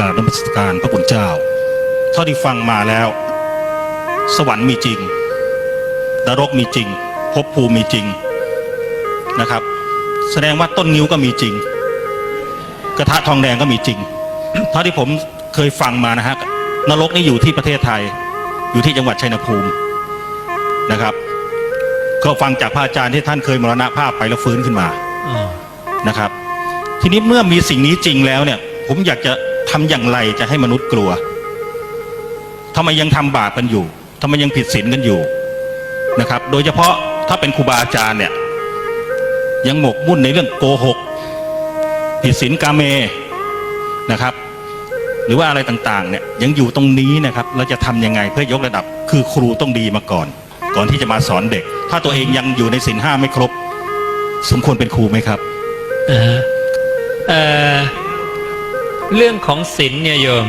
ลานมัสการพระคุณเจ้า เท่าที่ฟังมาแล้ว สวรรค์มีจริงนรกมีจริงภพภูมิมีจริงนะครับ แสดงว่าต้นนิ้วก็มีจริง กระทะทองแดงก็มีจริง เท่าที่ผมเคยฟังมานะฮะนรกนี่อยู่ที่ประเทศไทย อยู่ที่จังหวัดชัยภูมินะครับ ก็ฟังจากพระอาจารย์ที่ท่านเคยมรณภาพไปแล้วฟื้นขึ้นมาอ๋อนะครับ ทีนี้เมื่อมีสิ่งนี้จริงแล้วเนี่ย ผมอยากจะ ทำอย่างไรจะให้มนุษย์กลัวทำไมยังทำบาปกันอยู่ทำไมยังผิดศีลกันอยู่นะครับ โดยเฉพาะถ้าเป็นครูบาอาจารย์เนี่ย ยังหมกมุ่นในเรื่องโกหก ผิดศีลกาเมนะครับ หรือว่าอะไรต่างๆ เนี่ยยังอยู่ตรงนี้นะครับ เราจะทำยังไงเพื่อยกระดับ คือครูต้องดีมาก่อน ก่อนที่จะมาสอนเด็ก ถ้าตัวเองยังอยู่ในศีลห้าไม่ครบ สมควรเป็นครูไหมครับอ่าเออ เรื่องของศีลเนี่ยโยม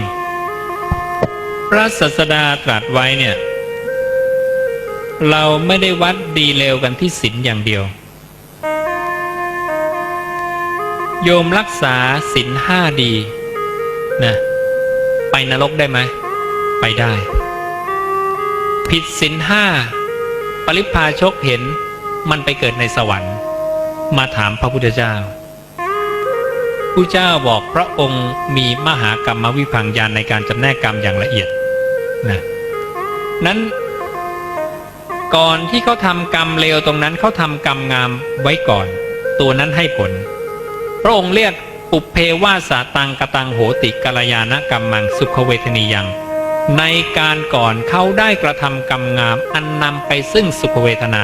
พระศาสดาตรัสไว้เนี่ย เราไม่ได้วัดดีเลวกันที่ศีลอย่างเดียว โยมรักษาศีลห้าดีนะไปนรกได้ไหม ไปได้ ผิดศีลห้าปริพาชกเห็นมันไปเกิดในสวรรค์ มาถามพระพุทธเจ้า ผู้เจ้าบอกพระองค์มีมหากรรมวิพังยานในการจำแนกกรรมอย่างละเอียดนะนั้นก่อนที่เขาทำกรรมเลวตรงนั้นเขาทำกรรมงามไว้ก่อน ตัวนั้นให้ผล พระองค์เรียกปุเพวาสาตังกตังโหติกาลยานกรรมมังสุขเวทนียัง ในการก่อนเขาได้กระทำกรรมงามอันนำไปซึ่งสุขเวทนา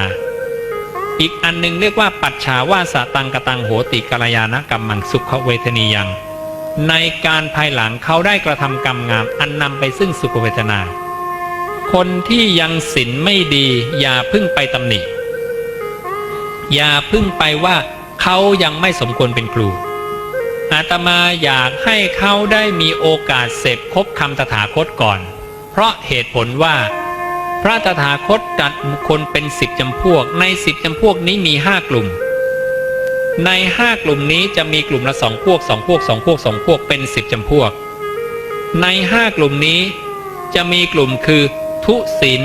อีกอันหนึ่งเรียกว่าปัจฉาวาสตังกตังโหติกาลยานกรรมมังสุขเวทนียัง ในการภายหลังเขาได้กระทำกรรมงาม อันนำไปซึ่งสุขเวทนา คนที่ยังศีลไม่ดี อย่าพึ่งไปตำหนิ อย่าพึ่งไปว่าเขายังไม่สมควรเป็นครู อาตมาอยากให้เขาได้มีโอกาสเสพคบคำตถาคตก่อน เพราะเหตุผลว่า พระตถาคตจัดบุคคลเป็นสิบจำพวก ในสิบจำพวกนี้มีห้ากลุ่ม ในห้ากลุ่มนี้จะมีกลุ่มละสองพวกสองพวกสองพวกสองพวกเป็นสิบจำพวก ในห้ากลุ่มนี้จะมีกลุ่มคือ ทุศิน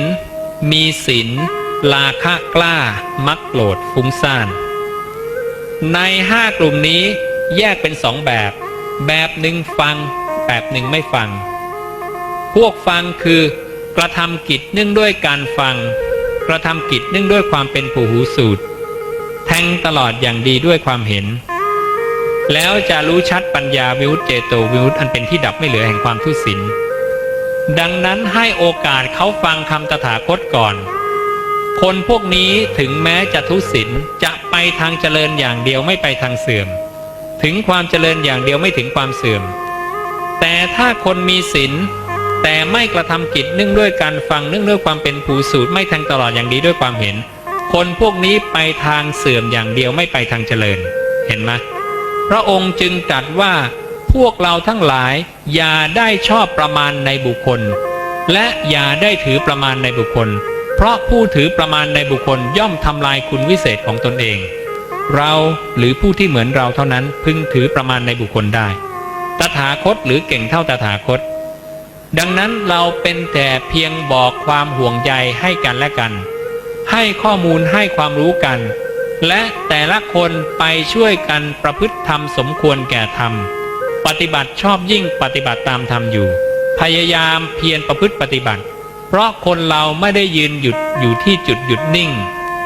มีศินลาคะกล้า มักโกรธฟุ้งซ่าน ในห้ากลุ่มนี้แยกเป็นสองแบบ แบบหนึ่งฟัง แบบหนึ่งไม่ฟัง พวกฟังคือ กระทำกิจเนื่องด้วยการฟัง กระทำกิจเนื่องด้วยความเป็นผู้หูสูตร แทงตลอดอย่างดีด้วยความเห็น แล้วจะรู้ชัดปัญญาวิวุตเจโตวิวุตอันเป็นที่ดับไม่เหลือแห่งความทุศินดังนั้นให้โอกาสเขาฟังคำตถาคตก่อน คนพวกนี้ถึงแม้จะทุศินจะไปทางเจริญอย่างเดียวไม่ไปทางเสื่อม ถึงความเจริญอย่างเดียวไม่ถึงความเสื่อม แต่ถ้าคนมีศีล แต่ไม่กระทำกิจเนื่องด้วยการฟังเนื่องด้วยความเป็นผู้สูตรไม่แทงตลอดอย่างดีด้วยความเห็น คนพวกนี้ไปทางเสื่อมอย่างเดียวไม่ไปทางเจริญ เห็นไหมพระองค์จึงตรัสว่าพวกเราทั้งหลาย อย่าได้ชอบประมาณในบุคคล และอย่าได้ถือประมาณในบุคคล เพราะผู้ถือประมาณในบุคคลย่อมทำลายคุณวิเศษของตนเอง เราหรือผู้ที่เหมือนเราเท่านั้นพึงถือประมาณในบุคคลได้ ตถาคตหรือเก่งเท่าตถาคต ดังนั้นเราเป็นแต่เพียงบอกความห่วงใยให้กันและกัน ให้ข้อมูลให้ความรู้กัน และแต่ละคนไปช่วยกันประพฤติธรรมสมควรแก่ธรรม ปฏิบัติชอบยิ่งปฏิบัติตามธรรมอยู่ พยายามเพียรประพฤติปฏิบัติ เพราะคนเราไม่ได้ยืนหยุดอยู่ที่จุดหยุดนิ่ง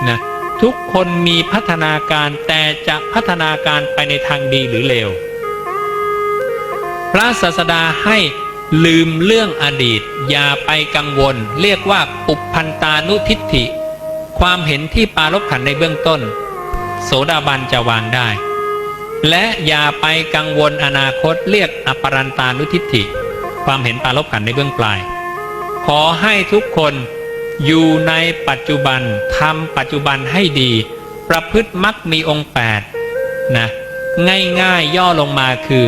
นะทุกคนมีพัฒนาการแต่จะพัฒนาการไปในทางดีหรือเลว พระศาสดาให้ ลืมเรื่องอดีต อย่าไปกังวล เรียกว่าปุพพันตานุทิฏฐิ ความเห็นที่ปารบขันในเบื้องต้น โสดาบันจะวางได้ และอย่าไปกังวลอนาคตเรียกอปรันตานุทิฏฐิ ความเห็นปารบขันในเบื้องปลาย ขอให้ทุกคนอยู่ในปัจจุบันทำปัจจุบันให้ดี ประพฤติมักมีองค์แปดนะง่ายๆย่อลงมาคือ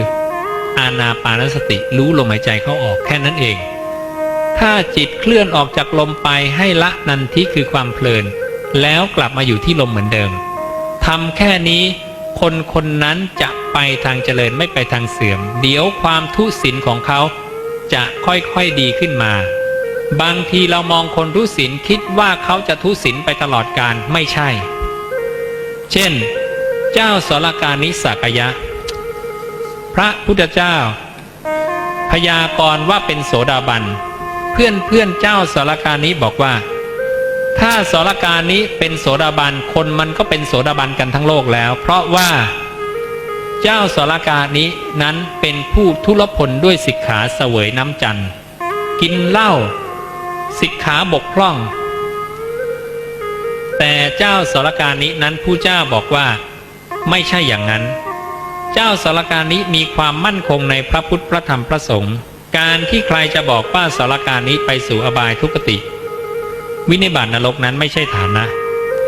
อานาปานสติรู้ลมหายใจเข้าออกแค่นั้นเอง ถ้าจิตเคลื่อนออกจากลมไปให้ละนันทิคือความเพลิน แล้วกลับมาอยู่ที่ลมเหมือนเดิมทำแค่นี้คนคนนั้นจะไปทางเจริญไม่ไปทางเสื่อม เดี๋ยวความทุศิลของเขา จะค่อยๆดีขึ้นมา บางทีเรามองคนทุศิลคิดว่าเขาจะทุศิลไปตลอดการไม่ใช่ เช่น เจ้าสรการนิสักยะ พระพุทธเจ้า พยากรณ์ว่าเป็นโสดาบัน เพื่อนเพื่อนเจ้าสารการนี้บอกว่า ถ้าสารการนี้เป็นโสดาบันคนมันก็เป็นโสดาบันกันทั้งโลกแล้ว เพราะว่าเจ้าสารการนี้นั้นเป็นผู้ทุรพลด้วยสิกขาเสวยน้ำจันทร์กินเหล้าสิกขาบกพร่อง แต่เจ้าสารการนี้นั้นผู้เจ้าบอกว่าไม่ใช่อย่างนั้น เจ้าสารการนี้มีความมั่นคงในพระพุทธพระธรรมพระสงฆ์การที่ใครจะบอกว่าสารการนี้ไปสู่อบายทุกติ วินิบาตนรกนั้นไม่ใช่ฐานะ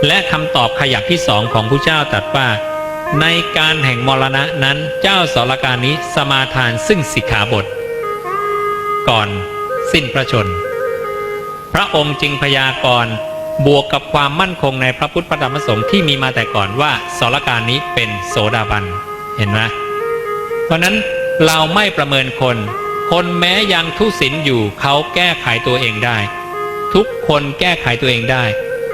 และคำตอบขยักที่สองของผู้เจ้าตรัสว่า ในการแห่งมรณะนั้นเจ้าสารการนี้สมาทานซึ่งสิกขาบท ก่อนสิ้นพระชน พระองค์จึงพยากรณ์บวกกับความมั่นคงในพระพุทธธรรมพระสงฆ์ที่มีมาแต่ก่อนว่าสารการนี้เป็นโสดาบัน เห็นไหมเพราะนั้นเราไม่ประเมินคน คนแม้ยังทุศิลอยู่เขาแก้ไขตัวเองได้ ทุกคนแก้ไขตัวเองได้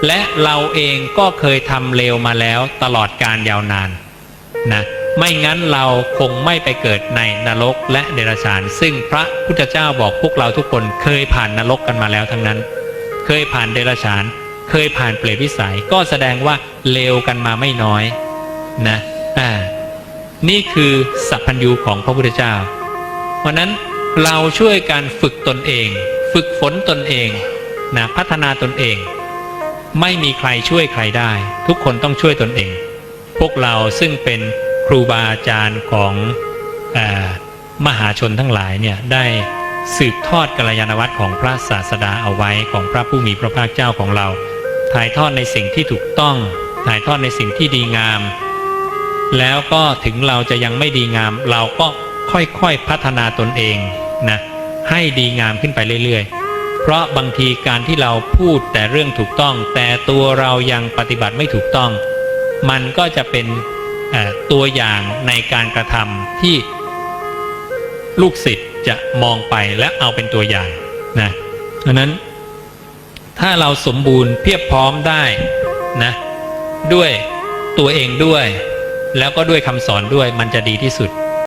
และเราเองก็เคยทำเลวมาแล้วตลอดการยาวนานนะไม่งั้นเราคงไม่ไปเกิดในนรกและเดรัจฉาน ซึ่งพระพุทธเจ้าบอกพวกเราทุกคนเคยผ่านนรกกันมาแล้วทั้งนั้น เคยผ่านเดรัจฉาน เคยผ่านเปรตวิสัยก็แสดงว่าเลวกันมาไม่น้อยนะอ่า นี่คือสัพพัญญูของพระพุทธเจ้า เพราะนั้นเราช่วยการฝึกตนเอง ฝึกฝนตนเองนะพัฒนาตนเอง ไม่มีใครช่วยใครได้ ทุกคนต้องช่วยตนเอง พวกเราซึ่งเป็นครูบาอาจารย์ของอมหาชนทั้งหลายเนี่ยได้สืบทอดกัลยาณวัตรของพระศาสดาเอาไว้ของพระผู้มีพระภาคเจ้าของเรา ถ่ายทอดในสิ่งที่ถูกต้อง ถ่ายทอดในสิ่งที่ดีงาม แล้วก็ถึงเราจะยังไม่ดีงาม เราก็ค่อยๆพัฒนาตนเองนะให้ดีงามขึ้นไปเรื่อยๆ เพราะบางทีการที่เราพูดแต่เรื่องถูกต้อง แต่ตัวเรายังปฏิบัติไม่ถูกต้อง มันก็จะเป็นตัวอย่างในการกระทำที่ลูกศิษย์จะมองไปและเอาเป็นตัวอย่างนะดังนั้นถ้าเราสมบูรณ์เพียบพร้อมได้นะด้วยตัวเองด้วย แล้วก็ด้วยคำสอนด้วยมันจะดีที่สุด